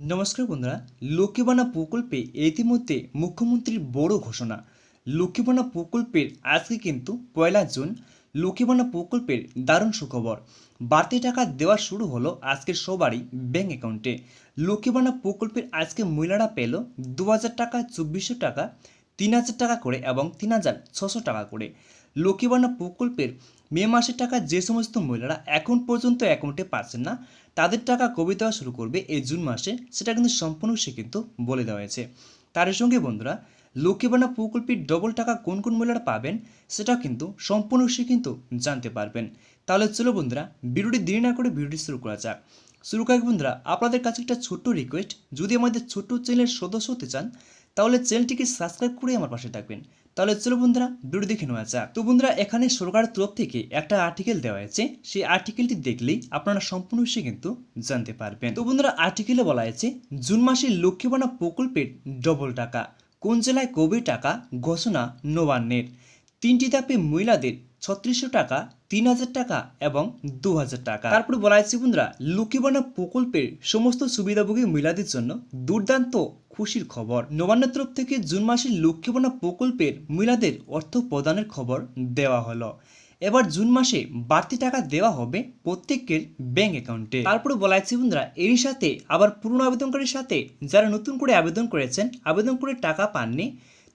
নমস্কার বন্ধুরা লক্ষ্মীবানা প্রকল্পে ইতিমধ্যে মুখ্যমন্ত্রীর বড় ঘোষণা। লক্ষ্মীবানা প্রকল্পের আজকে কিন্তু পয়লা জুন লক্ষ্মীবানা প্রকল্পের দারুণ সুখবর। বাড়তি টাকা দেওয়া শুরু হলো আজকের সবারই ব্যাঙ্ক অ্যাকাউন্টে। লক্ষ্মীবানা প্রকল্পের আজকে মহিলারা পেল দু হাজার টাকা, চব্বিশশো টাকা, তিন হাজার টাকা করে এবং তিন হাজার ছশো টাকা করে। লক্ষ্মীবানা প্রকল্পের মে মাসের টাকা যে সমস্ত মহিলারা এখন পর্যন্ত অ্যাকাউন্টে পাচ্ছেন না, তাদের টাকা কবে দেওয়া শুরু করবে এই জুন মাসে, সেটা কিন্তু সম্পূর্ণ সে কিন্তু বলে দেওয়া হয়েছে। তার সঙ্গে বন্ধুরা, লক্ষ্মীবানা প্রকল্পের ডবল টাকা কোন কোন মহিলারা পাবেন সেটা কিন্তু সম্পূর্ণ সে কিন্তু জানতে পারবেন। তাহলে চলো বন্ধুরা, ভিডিওটি দেরি না করে ভিডিওটি শুরু করা যাক। শুরু করার বন্ধুরা, আপনাদের কাছে একটা ছোট্ট রিকোয়েস্ট যদি আমাদের ছোট্ট চ্যানেলের সদস্য হতে চান তাহলে চ্যানেলটিকে সাবস্ক্রাইব করে আমার পাশে থাকবেন। তাহলে চলো বন্ধুরা ভিডিও দেখে নেওয়া যাক। তো বন্ধুরা, এখানে সরকারের তরফ থেকে একটা আর্টিকেল দেওয়া হয়েছে। সেই আর্টিকেলটি দেখলেই আপনারা সম্পূর্ণ বিষয়ে কিন্তু জানতে পারবেন। তো বন্ধুরা আর্টিকেলে বলা হয়েছে, জুন মাসে লক্ষ্মীবানা প্রকল্পের ডবল টাকা। কোন জেলায় কবে টাকা ঘোষণা নবান্নের? তিনটি ধাপে মহিলাদের ছত্রিশশো টাকা, তিন হাজার টাকা এবং দু হাজার টাকা। তারপরে বলা হয়েছে বন্ধুরা লক্ষ্মীবানা প্রকল্পের সমস্ত সুবিধাভোগী মহিলাদের জন্য দুর্দান্ত খুশির খবর। নবান্নের তরফ থেকে জুন মাসের লক্ষ্মীবানা প্রকল্পের মহিলাদের অর্থ প্রদানের খবর দেওয়া হলো। এবার জুন মাসে বাড়তি টাকা দেওয়া হবে প্রত্যেকের ব্যাংক অ্যাকাউন্টে। তারপরে বলা হয়েছে, বন্ধুরা, এরই সাথে আবার পুরনো আবেদনকারীর সাথে যারা নতুন করে আবেদন করেছেন, আবেদন করে টাকা পাননি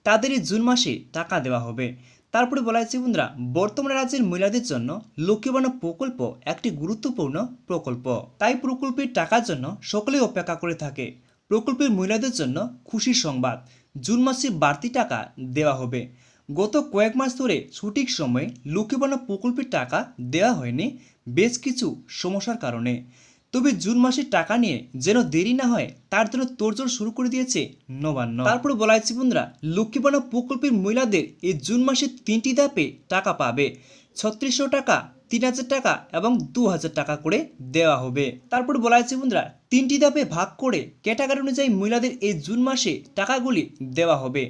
তাদের এই জুন মাসে টাকা দেওয়া হবে। তারপরে বলা হয়েছে, বন্ধুরা, বর্তমানে রাজ্যের মহিলাদের জন্য লক্ষ্মীবানা প্রকল্প একটি গুরুত্বপূর্ণ প্রকল্প। তাই প্রকল্পের টাকার জন্য সকলেই অপেক্ষা করে থাকে। প্রকল্পের মহিলাদের জন্য খুশির সংবাদ। জুন মাসে বাড়তি টাকা দেওয়া হবে। গত কয়েক মাস ধরে সঠিক সময়ে লক্ষ্মী লক্ষ্মীবানা প্রকল্পের টাকা দেওয়া হয়নি, বেশ কিছু সমস্যার কারণে। তবে জুন মাসের টাকা নিয়ে যেন দেরি না হয়, তার জন্য তোড়জোড় শুরু করে দিয়েছে নবান্ন। তারপরে বলা হয়েছে, বন্ধুরা লক্ষ্মীবানা প্রকল্পের মহিলাদের এই জুন মাসে তিনটি ধাপে টাকা পাবে। ছত্রিশশো টাকা তিন হাজার টাকা এবং দু হাজার টাকা করে দেওয়া হবে। তারপর বলা হয়েছে, বন্ধুরা, তিনটি ধাপে ভাগ করে ক্যাটাগরি অনুযায়ী মহিলাদের এই জুন মাসে টাকাগুলি দেওয়া হবে।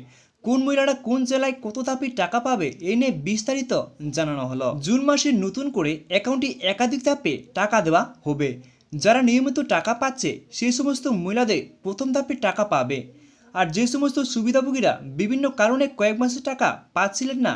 কোন মহিলারা কোন জেলায় কত ধাপে টাকা পাবে এ নিয়ে বিস্তারিত জানানো হলো। জুন মাসে নতুন করে অ্যাকাউন্টে একাধিক ধাপে টাকা দেওয়া হবে। যারা নিয়মিত টাকা পাচ্ছে সেই সমস্ত মহিলাদের প্রথম ধাপে টাকা পাবে। আর যে সমস্ত সুবিধাভোগীরা বিভিন্ন কারণে কয়েক মাসের টাকা পাচ্ছিলেন না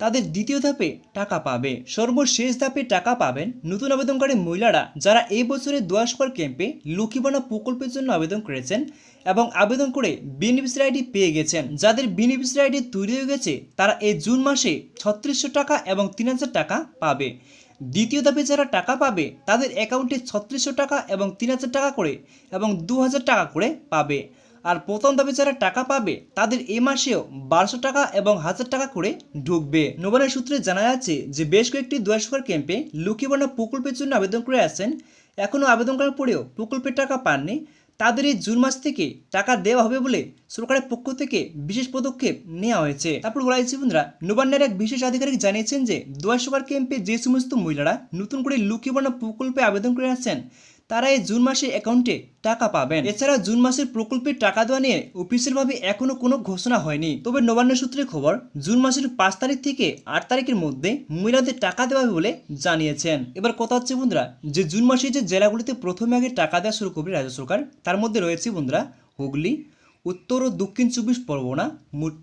তাদের দ্বিতীয় ধাপে টাকা পাবে। সর্বশেষ ধাপে টাকা পাবেন নতুন আবেদনকারী মহিলারা যারা এই বছরের দোয়াশকর ক্যাম্পে লক্ষ্মীবানা প্রকল্পের জন্য আবেদন করেছেন এবং আবেদন করে বেনিফিসিয়ারি আইডি পেয়ে গেছেন। যাদের বেনিফিসিয়ারি আইডি তৈরি হয়ে গেছে, তারা এই জুন মাসে ছত্রিশশো টাকা এবং তিন হাজার টাকা পাবে। দ্বিতীয় ধাপে যারা টাকা পাবে, তাদের অ্যাকাউন্টে ছত্রিশশো টাকা এবং তিন হাজার টাকা করে এবং দু হাজার টাকা করে পাবে। আর প্রথম ধাপে যারা টাকা পাবে, তাদের এ মাসেও বারোশো টাকা এবং হাজার টাকা করে ঢুকবে। নবানের সূত্রে জানা যাচ্ছে যে বেশ কয়েকটি দুয়াশকর ক্যাম্পে লক্ষ্মীবানা প্রকল্পের জন্য আবেদন করে আছেন এখনও আবেদন করার পরেও প্রকল্পের টাকা পাননি। তাদের এই জুন মাস থেকে টাকা দেওয়া হবে বলে সরকারের পক্ষ থেকে বিশেষ পদক্ষেপ নেওয়া হয়েছে। তারপর বলা হয়েছে, বন্ধুরা, নবান্নের এক বিশেষ আধিকারিক জানিয়েছেন যে দুয়াশকর ক্যাম্পে যে সমস্ত মহিলারা নতুন করে লক্ষ্মীবানা প্রকল্পে আবেদন করে আছেন তারা এই জুন মাসের অ্যাকাউন্টে টাকা পাবেন। এছাড়া জুন মাসের প্রকল্পের টাকা দেওয়া নিয়ে অফিসিয়ালভাবে এখনও কোনো ঘোষণা হয়নি। তবে নবান্ন সূত্রে খবর, জুন মাসের পাঁচ তারিখ থেকে আট তারিখের মধ্যে মহিলাদের টাকা দেওয়া হবে বলে জানিয়েছেন। এবার কথা হচ্ছে বন্ধুরা, যে জুন মাসে যে জেলাগুলিতে প্রথমে আগে টাকা দেওয়া শুরু করবে রাজ্য সরকার, তার মধ্যে রয়েছে বন্ধুরা, হুগলি, উত্তর ও দক্ষিণ চব্বিশ পরগনা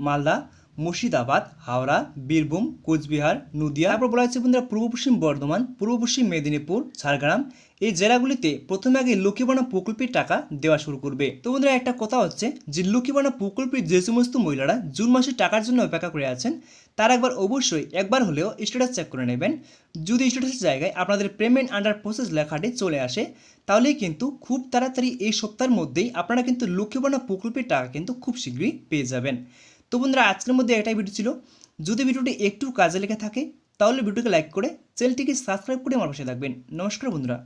মালদা মুর্শিদাবাদ, হাওড়া, বীরভূম, কোচবিহার, নদিয়া। তারপর বলা হচ্ছে বন্ধুরা পূর্ব পশ্চিম বর্ধমান, পূর্ব পশ্চিম মেদিনীপুর, ঝাড়গ্রাম। এই জেলাগুলিতে প্রথমে আগে লক্ষ্মীবানা প্রকল্পের টাকা দেওয়া শুরু করবে। তো বন্ধুরা একটা কথা হচ্ছে যে লক্ষ্মীবানা প্রকল্পের যে সমস্ত মহিলারা জুন মাসে টাকার জন্য অপেক্ষা করে আছেন, তারা একবার অবশ্যই একবার হলেও স্ট্যাটাস চেক করে নেবেন। যদি স্ট্যাটাসের জায়গায় আপনাদের পেমেন্ট আন্ডার প্রসেস লেখাটি চলে আসে, তাহলেই কিন্তু খুব তাড়াতাড়ি এই সপ্তাহের মধ্যেই আপনারা কিন্তু লক্ষ্মীবানা প্রকল্পের টাকা কিন্তু খুব শীঘ্রই পেয়ে যাবেন। তো বন্ধুরা, আজকের মধ্যে একটাই ভিডিও ছিল। যদি ভিডিওটি একটু কাজে লেগে থাকে, তাহলে ভিডিওকে লাইক করে চ্যানেলটিকে সাবস্ক্রাইব করে আমার পাশে থাকবেন। নমস্কার বন্ধুরা।